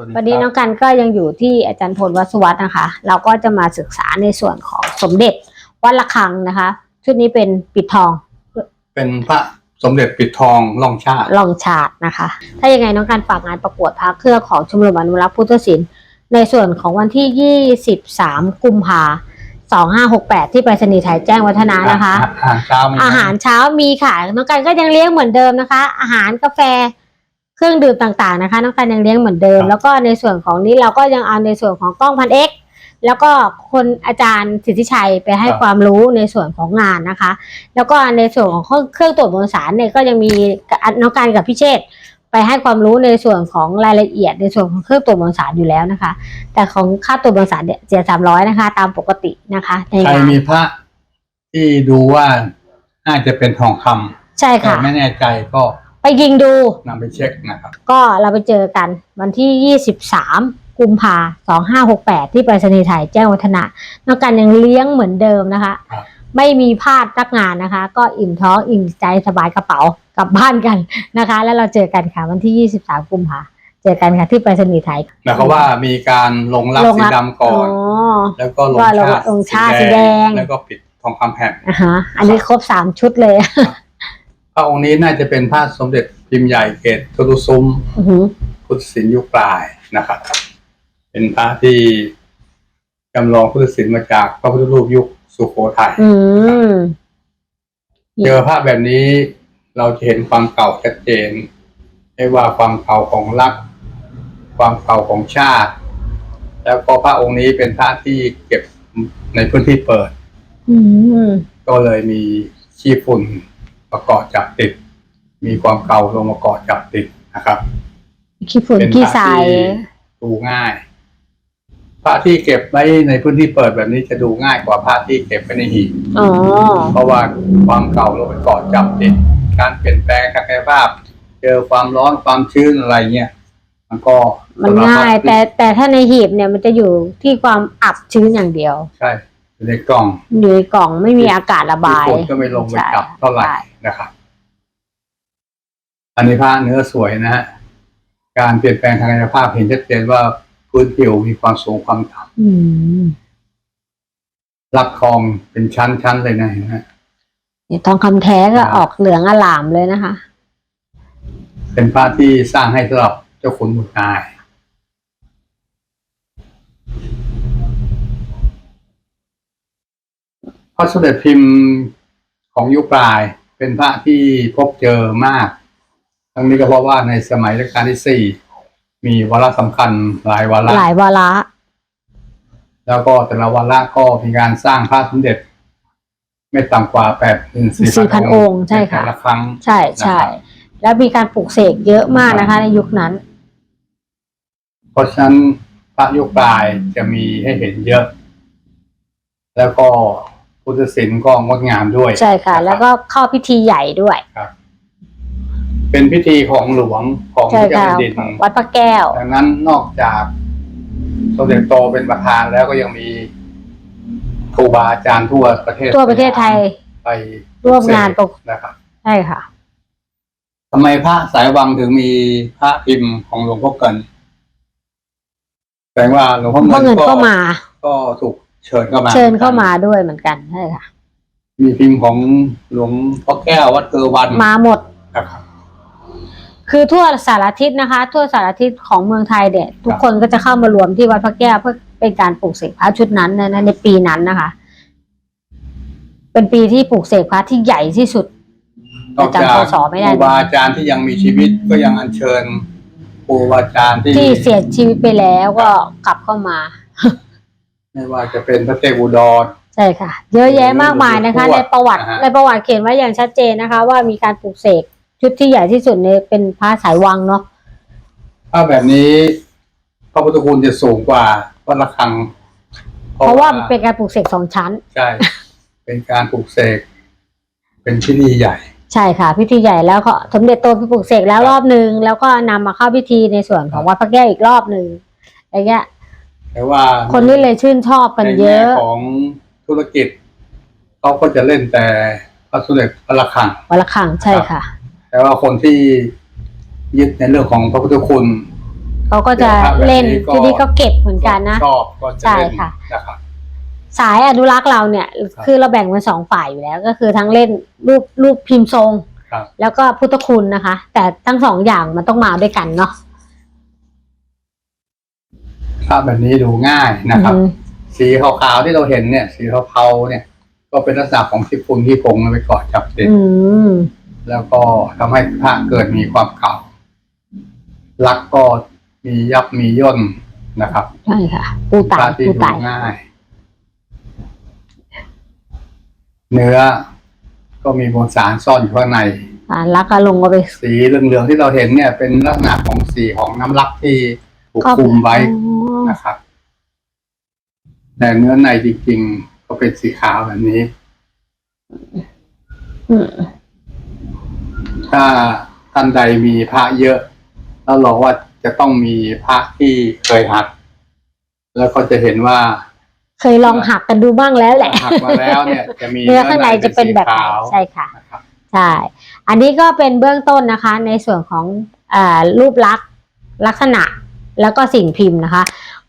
วัสดีวันนี้คน้รัอบงกันก็ยังอยู่ที่อาจารย์พลวัสวัฒน์นะคะ เราก็จะมาศึกษาในส่วนของสมเด็จวัดระฆังนะคะ ชุดนี้เป็นปิดทอง เป็นพระสมเด็จปิดทองล่องชาติลองชาตินะคะ ถ้ายังไงน้องการฝากงานประกวดพระเครื่องของชมรมอนุรักษ์พุทธศิลป์ในส่วนของวันที่ 23 กุมภา2568 ที่ไปรษณีย์ไทยแจ้งวัฒนะนะคะ อาหารเช้ามีไหมอาหารเช้ามีค่ะน้องกันก็ยังเลี้ยงเหมือนเดิมนะคะ อาหารกาแฟ เครื่องดื่มต่างๆนะคะ น้องกันยังเลี้ยงเหมือนเดิมแล้วก็ในส่วนของนี้เราก็ยังเอาในส่วนของกล้องพันเอ็กแล้วก็คนอาจารย์สิทธิชัยไปให้ความรู้ในส่วนของงานนะคะ แล้วก็ในส่วนของเครื่องเครื่องตรวจมวลสารเนี่ยก็ยังมีน้องการกับพี่เชษฐ์ไปให้ความรู้ในส่วนของรายละเอียด ในส่วนของเครื่องตรวจมวลสารอยู่แล้วนะคะ แต่ของค่าตรวจมวลสารเนี่ยเสียสามร้อยนะคะ ตามปกตินะคะในใครงานมีพระที่ดูว่าน่าจะเป็นทองคำใช่แต่ค่ะ ไม่แน่ใจก็ ไปยิงดู นำไปเช็คนะครับ ก็เราไปเจอกันวันที่ 23 กุมภา2568 ที่ไปรษณีย์ไทยแจ้งวัฒนะน้องกันยังเลี้ยงเหมือนเดิมนะคะ ครับ ไม่มีพลาดรักงานนะคะ ก็อิ่มท้องอิ่มใจสบายกระเป๋ากลับบ้านกันนะคะ แล้วเราเจอกันค่ะวันที่ 23 กุมภาเจอกันค่ะที่ไปรษณีย์ไทยหมายความว่ามีการลงรับลงสีรับดำก่อนแล้วก็ลงก็ลงชาติลงชาติสีแดง แล้วก็ปิดทองคำแผ่น อ่าฮะอันนี้ครบสามชุดเลย พระองค์นี้น่าจะเป็นพระสมเด็จพิมพ์ใหญ่เกตทุลุซุ้มอือหือพุทธศิลป์ยุคปลายนะครับ เป็นพระที่จำลองพุทธศิลป์มาจากพระพุทธรูปยุคสุโขทัยอืมเจอภาพแบบนี้เราจะเห็นความเก่าชัดเจนไม่ว่าความเก่าของรักความเก่าของชาติ แล้วก็พระองค์นี้เป็นพระที่เก็บในพื้นที่เปิด อืมก็เลยมีขี้ฝุ่น ประกอบจับติด มีความเก่าลงมาเกาะจับติดนะครับขี้ฝุ่นเป็นพขี้ระทรายที่ดูง่ายพระที่เก็บไว้ในพื้นที่เปิดแบบนี้จะดูง่ายกว่าพระที่เก็บไว้ในหีบอ๋อเพราะว่าความเก่าลงไปเกาะจับติดการเปลี่ยนแปลงทางกายภาพ เจอความร้อนความชื้นอะไรเงี้ยมันก็มันง่าย แต่แต่ถ้าในหีบเนี่ยมันจะอยู่ที่ความอับชื้นอย่างเดียว ใช่ อยู่ในกล่องอยู่ในกล่องไม่มีอากาศระบายฝนก็ไม่ลงไปจับใช่เท่าไหร่ใช่นะครับ อันนี้ผ้าเนื้อสวยนะฮะการเปลี่ยนแปลงทางกายภาพเห็นชัดเจนว่าพื้นผิวมีความสูงความต่อืมำรับทองเป็นชั้นๆเลยนะเห็นไหมเนี่ยทองคำแท้ก็ออกเหลืองอลามเลยนะคะ เป็นผ้าที่สร้างให้สำหรับเจ้าขุนบุตรนาย ระสมเด็จพิมพ์ของยุคปลายเป็นพระที่พบเจอมาก ทั้งนี้ก็เพราะว่าในสมัยรัชกาลที่สี่มีวาระสำคัญหลายวาระหลายวาระ แล้วก็แต่ละวาระก็มีการสร้างพระสมเด็จ ไม่ต่ำกว่าแปดถึงสี่4,000องค์ใช่ค่ะแต่ละครั้ง ใช่ใช่นะครับแล้วมีการปลูกเสกเยอะมากนะคะ ในยุคนั้น เพราะฉะนั้นพระยุคปลายจะมีให้เห็นเยอะ แล้วก็ พุทธศิลป์ก็งดงามด้วยใช่ค่ะ นรับ แล้วก็เข้าพิธีใหญ่ด้วย เป็นพิธีของหลวงของพใช่ระเจ้าค่ะ แผ่นดินวัดพระแก้ว ดังนั้นนอกจากสมเด็จโตเป็นประธานแล้วก็ยังมีครูบาอาจารย์ทั่วประเทศทั่วประเทศไทยไปร่วมงานปกนะครับใช่ค่ะ ทำไมพระสายวังถึงมีพระพิมพ์ของหลวงพ่อเกินแสดงว่าหลวงพ่อเพราะเงิเงินนก็ก็มา ก็ถูก เชิญเข้ามาเชิญเข้ามาด้วยเหมือนกันใช่ค่ะ มีพิมพ์ของหลวงพ่อแก้ววัดเกอวันมาหมดนะครับคือทั่วสารทิศนะคะ ทั่วสารทิศของเมืองไทยเนี่ยทุกคนก็จะเข้ามารวมที่วัดพระแก้วเพื่อเป็นการปลูกเสกพระชุดนั้นนะในปีนั้นนะคะ เป็นปีที่ปลูกเสกพระที่ใหญ่ที่สุดนอกจากจำพศไม่ได้ครูบาอาจารย์ที่ยังมีชีวิตก็ยังอัญเชิญครูบาอาจารย์ที่ที่เสียชีวิตไปแล้วก็กลับเข้ามา ไม่ว่าจะเป็นพระเทพอุดร ใช่ค่ะ เยอะแยะมากมายนะคะหลวงปู่ในประวัตินะฮะในประวัติเขียนไว้อย่างชัดเจนนะคะ ว่ามีการปลูกเสกชุดที่ใหญ่ที่สุดในเป็นพระสายวังเนาะถ้าแบบนี้พระพุทธคุณจะสูงกว่าวัดระฆัง เพราะว่ามันเป็นการปลูกเสกสองชั้น ใช่ เป็นการปลูกเสก เป็นพิธีใหญ่ ใช่ค่ะ พิธีใหญ่แล้วก็สมเด็จโตพิปลุกเสกแล้วรอบหนึ่งแล้วก็นำมาเข้าพิธีในส่วนของวัดพระแก้วอีกรอบหนึ่งอย่างเงี้ย แต่ว่าคนนี้เลยชื่นชอบกันเยอะ ในแง่ของธุรกิจเขาก็จะเล่นแต่พระสมเด็จพระระฆังวันละครั้งใช่ค่ะ แต่ว่าคนที่ยึดในเรื่องของพระพุทธคุณเขาก็จะเล่นที่นี่ก็เก็บเหมือนกันนะชอบก็จะใช่เล่นค่ะนะครับสายอนุรักษ์เราเนี่ยครับคือเราแบ่งเป็นสองฝ่ายอยู่แล้ว ก็คือทั้งเล่นรูปรูปพิมพ์ทรงครับแล้วก็พุทธคุณนะคะ แต่ทั้งสองอย่างมันต้องมาด้วยกันเนาะ ภาพแบบนี้ดูง่ายนะครับอืมสีขาวๆที่เราเห็นเนี่ย สีเทาๆเนี่ย ก็เป็นลักษณะของที่ฝุ่นที่ผงไปเกาะจับติดอืมแล้วก็ทำให้พระเกิดมีความเก่าลักษณ์ก็มียับมีย่นนะครับใช่ค่ะปูพตาระยที่ปูดูตายง่าย เนื้อก็มีมวลสารซ่อนอยู่ข้างในอ่าแล้วก็ลงก็ไป สีเหลืองๆที่เราเห็นเนี่ย เป็นลักษณะของสีของน้ำลักที่ถูกคุมไว้อ๋อ นะครับ แต่เนื้อในจริงๆ ก็เป็นสีขาวแบบนี้อืมถ้าท่านใดมีพระเยอะ แล้วเราว่าจะต้องมีพระที่เคยหัก แล้วก็จะเห็นว่า เคยลองหักกันดูบ้างแล้วแหละหักมาแล้วเนี่ยจะมีเนื้อข้างในจะเป็นแบบไหนสีขาวใช่ค่ะนะครับใช่อันนี้ก็เป็นเบื้องต้นนะคะ ในส่วนของอารูปลักษณ์ลักษณะ แล้วก็สิ่งพิมพ์นะคะ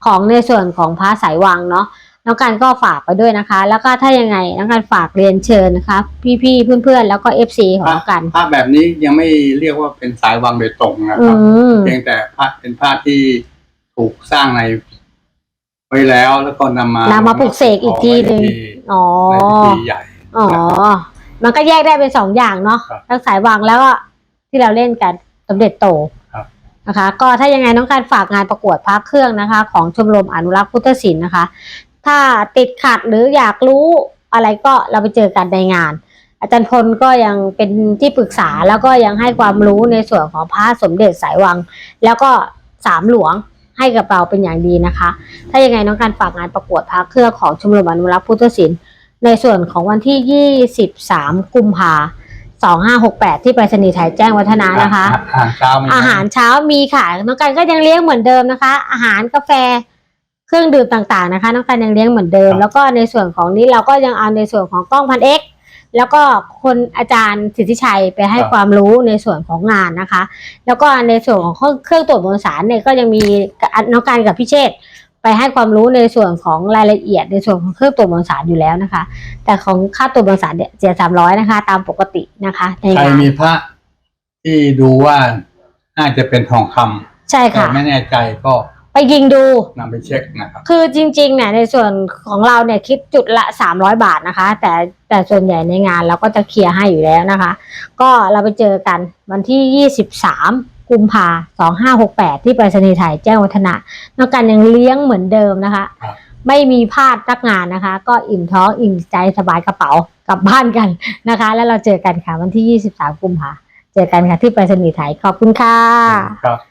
ของในส่วนของพระสายวังเนาะน้องการก็ฝากไปด้วยนะคะ แล้วก็ถ้ายังไงน้องการฝากเรียนเชิญนะคะพี่ๆเพื่อนๆ แล้วก็เอฟซีของน้องกันภาพแบบนี้ยังไม่เรียกว่าเป็นสายวังโดยตรงนะอืครับมเพียงแต่พระเป็นพระที่ถูกสร้างในไว้แล้วแล้วก็นำมานำมาปลุกเสกอีกทีหนึ่งอ๋อในพิธีใหญ่อ๋อ มันก็แยกได้เป็นสองอย่างเนาะครับทั้งสายวังแล้วก็ที่เราเล่นกันสมเด็จโตครับ นะคะ ก็ถ้ายังไงน้องการฝากงานประกวดพระเครื่องนะคะ ของชมรมอนุรักษ์พุทธศิลป์นะคะ ถ้าติดขัดหรืออยากรู้อะไรก็เราไปเจอกันในงาน อาจารย์พลก็ยังเป็นที่ปรึกษาแล้วก็ยังให้ความรู้ในส่วนของพระสมเด็จสายวัง แล้วก็สามหลวงให้กับเราเป็นอย่างดีนะคะ ถ้ายังไงน้องการฝากงานประกวดพระเครื่องของชมรมอนุรักษ์พุทธศิลป์ในส่วนของวันที่ 23 กุมภา 2568 ที่ไปรษณีย์ไทยแจ้งวัฒนะนะคะ อาหารเช้ามีไหมอาหารเช้ามีค่ะน้องกันก็ยังเลี้ยงเหมือนเดิมนะคะ อาหารกาแฟเครื่องดื่มต่างๆนะคะ น้องกันยังเลี้ยงเหมือนเดิม แล้วก็ในส่วนของนี้เราก็ยังเอาในส่วนของกล้องพันเอ็กแล้วก็คนอาจารย์สิทธิชัยไปให้ความรู้ในส่วนของงานนะคะ แล้วก็ในส่วนของเครื่องเครื่องตรวจมวลสารเนี่ยก็ยังมีน้องการกับพี่เชษฐ์ ไปให้ความรู้ในส่วนของรายละเอียดในส่วนของเครื่องตรวจมวลสารอยู่แล้วนะคะ แต่ของค่าตรวจมวลสารเนี่ยเสียสามร้อยนะคะ ตามปกตินะคะในใครงานมีพระที่ดูว่าน่าจะเป็นทองคำใช่แต่ค่ะ ไม่แน่ใจก็ไปยิงดู นำไปเช็คนะครับคือจริงๆเนี่ยในส่วนของเราเนี่ยคิดจุดละ 300 บาทนะคะ แต่แต่ส่วนใหญ่ในงานเราก็จะเคลียร์ให้อยู่แล้วนะคะ ก็เราไปเจอกันวันที่ 23 กุมภา2568ที่ไปรษณีย์ไทยแจ้งวัฒนะนอกกันยังเลี้ยงเหมือนเดิมนะคะครับไม่มีพลาดนักงานนะคะ ก็อิ่มท้องอิ่มใจสบายกระเป๋ากลับบ้านกันนะคะ แล้วเราเจอกันค่ะวันที่ 23 กุมภาเจอกันค่ะที่ไปรษณีย์ไทยขอบคุณค่ะ ครับ